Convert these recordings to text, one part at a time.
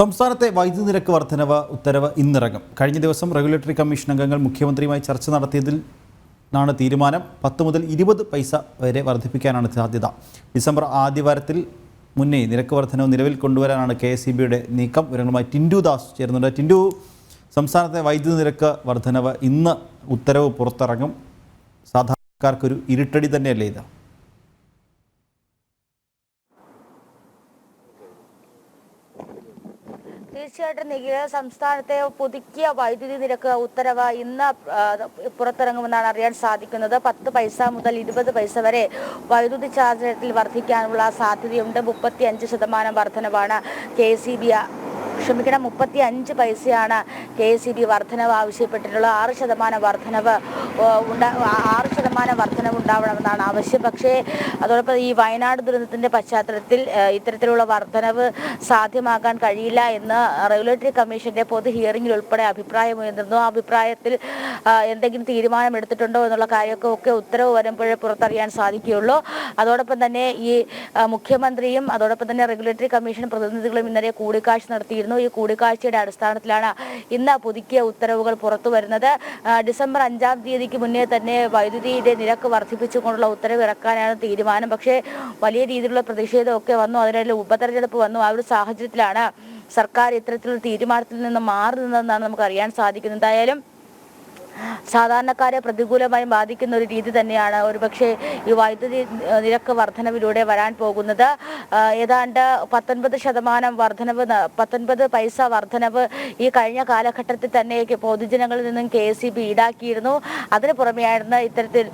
സംസ്ഥാനത്തെ വൈദ്യുതി നിരക്ക് വർധനവ് ഉത്തരവ് ഇന്നിറങ്ങും. കഴിഞ്ഞ ദിവസം റെഗുലേറ്ററി കമ്മീഷൻ അംഗങ്ങൾ മുഖ്യമന്ത്രിയുമായി ചർച്ച നടത്തിയതിൽ ാണ് തീരുമാനം. പത്ത് മുതൽ ഇരുപത് പൈസ വരെ വർദ്ധിപ്പിക്കാനാണ് സാധ്യത. ഡിസംബർ ആദ്യവാരത്തിൽ മുന്നേ നിരക്ക് വർധനവ് നിലവിൽ കൊണ്ടുവരാനാണ് കെ എസ് നീക്കം. വിവരങ്ങളുമായി ടിൻഡു ദാസ് ചേരുന്നുണ്ട്. ടിൻഡു സംസ്ഥാനത്തെ വൈദ്യുതി നിരക്ക് വർധനവ് ഇന്ന് ഉത്തരവ് പുറത്തിറങ്ങും. സാധാരണക്കാർക്കൊരു ഇരുട്ടടി തന്നെയല്ലേ ഇത്? തീർച്ചയായിട്ടും നിഖില സംസ്ഥാനത്തെ പുതുക്കിയ വൈദ്യുതി നിരക്ക് ഉത്തരവ് ഇന്ന് പുറത്തിറങ്ങുമെന്നാണ് അറിയാൻ സാധിക്കുന്നത്. പത്ത് പൈസ മുതൽ ഇരുപത് പൈസ വരെ വൈദ്യുതി ചാർജ് നിരക്കിൽ വർദ്ധിക്കാനുള്ള സാധ്യതയുണ്ട്. മുപ്പത്തി അഞ്ച് ശതമാനം വർധനവാണ് കെ സി ബി. ക്ഷമിക്കണം മുപ്പത്തി അഞ്ച് പൈസയാണ് കെ എസ് സി ബി വർധനവ് ആവശ്യപ്പെട്ടിട്ടുള്ളത്. ആറ് ശതമാനം വർധനവ് ആറ് ശതമാനം വർധനവ് ഉണ്ടാവണമെന്നാണ് ആവശ്യം. പക്ഷേ അതോടൊപ്പം ഈ വയനാട് ദുരന്തത്തിന്റെ പശ്ചാത്തലത്തിൽ ഇത്തരത്തിലുള്ള വർധനവ് സാധ്യമാക്കാൻ കഴിയില്ല എന്ന് റെഗുലേറ്ററി കമ്മീഷന്റെ പൊതു ഹിയറിംഗിൽ ഉൾപ്പെടെ അഭിപ്രായമുയർന്നിരുന്നു ആ അഭിപ്രായത്തിൽ എന്തെങ്കിലും തീരുമാനം എടുത്തിട്ടുണ്ടോ എന്നുള്ള കാര്യമൊക്കെ ഒക്കെ ഉത്തരവ് വരുമ്പോഴേ പുറത്തറിയാൻ സാധിക്കുകയുള്ളൂ. അതോടൊപ്പം തന്നെ ഈ മുഖ്യമന്ത്രിയും അതോടൊപ്പം തന്നെ റെഗുലേറ്ററി കമ്മീഷൻ പ്രതിനിധികളും ഇന്നലെ കൂടിക്കാഴ്ച നടത്തിയിരുന്നു. ഈ കൂടിക്കാഴ്ചയുടെ അടിസ്ഥാനത്തിലാണ് ഇന്ന് പുതുക്കിയ ഉത്തരവുകൾ പുറത്തു വരുന്നത്. ഡിസംബർ അഞ്ചാം തീയതിക്ക് മുന്നേ തന്നെ വൈദ്യുതിയുടെ നിരക്ക് വർദ്ധിപ്പിച്ചുകൊണ്ടുള്ള ഉത്തരവ് ഇറക്കാനാണ് തീരുമാനം. പക്ഷേ വലിയ രീതിയിലുള്ള പ്രതിഷേധമൊക്കെ വന്നു. അതിനുള്ള ഉപതെരഞ്ഞെടുപ്പ് വന്നു. ആ ഒരു സാഹചര്യത്തിലാണ് സർക്കാർ ഇത്തരത്തിലുള്ള തീരുമാനത്തിൽ നിന്ന് മാറി നിന്നതെന്നാണ് നമുക്ക് അറിയാൻ സാധിക്കുന്നത്. എന്തായാലും സാധാരണക്കാരെ പ്രതികൂലമായി ബാധിക്കുന്ന ഒരു രീതി തന്നെയാണ് ഒരുപക്ഷെ ഈ വൈദ്യുതി നിരക്ക് വർധനവിലൂടെ വരാൻ പോകുന്നത്. ഏതാണ്ട് പത്തൊൻപത് ശതമാനം വർധനവ് പത്തൊൻപത് പൈസ വർധനവ് ഈ കഴിഞ്ഞ കാലഘട്ടത്തിൽ തന്നെ പൊതുജനങ്ങളിൽ നിന്നും കെ എസ് ഈടാക്കിയിരുന്നു. അതിന് പുറമെയായിരുന്നു ഇത്തരത്തിൽ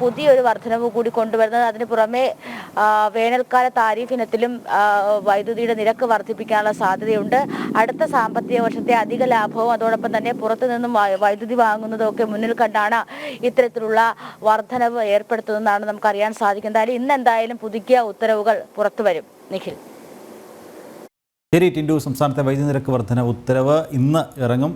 പുതിയൊരു വർധനവ് കൂടി കൊണ്ടുവരുന്നത്. അതിന് പുറമെ വേനൽക്കാല താരീഫ് ഇനത്തിലും വൈദ്യുതിയുടെ നിരക്ക് വർദ്ധിപ്പിക്കാനുള്ള സാധ്യതയുണ്ട്. അടുത്ത സാമ്പത്തിക വർഷത്തെ അധിക ലാഭവും അതോടൊപ്പം തന്നെ പുറത്തു നിന്നും വൈദ്യുതി വാങ്ങുന്നതും ഒക്കെ മുന്നിൽ കണ്ടാണ് ഇത്തരത്തിലുള്ള വർധനവ് നമുക്ക് അറിയാൻ സാധിക്കുന്നത് എന്തായാലും ഇന്ന് എന്തായാലും പുതുക്കിയ ഉത്തരവുകൾ പുറത്തു വരും. നിഖിൽ. ശരി ടിൻഡു സംസ്ഥാനത്തെ വൈദ്യുതി നിരക്ക് വർധന ഉത്തരവ് ഇന്ന് ഇറങ്ങും.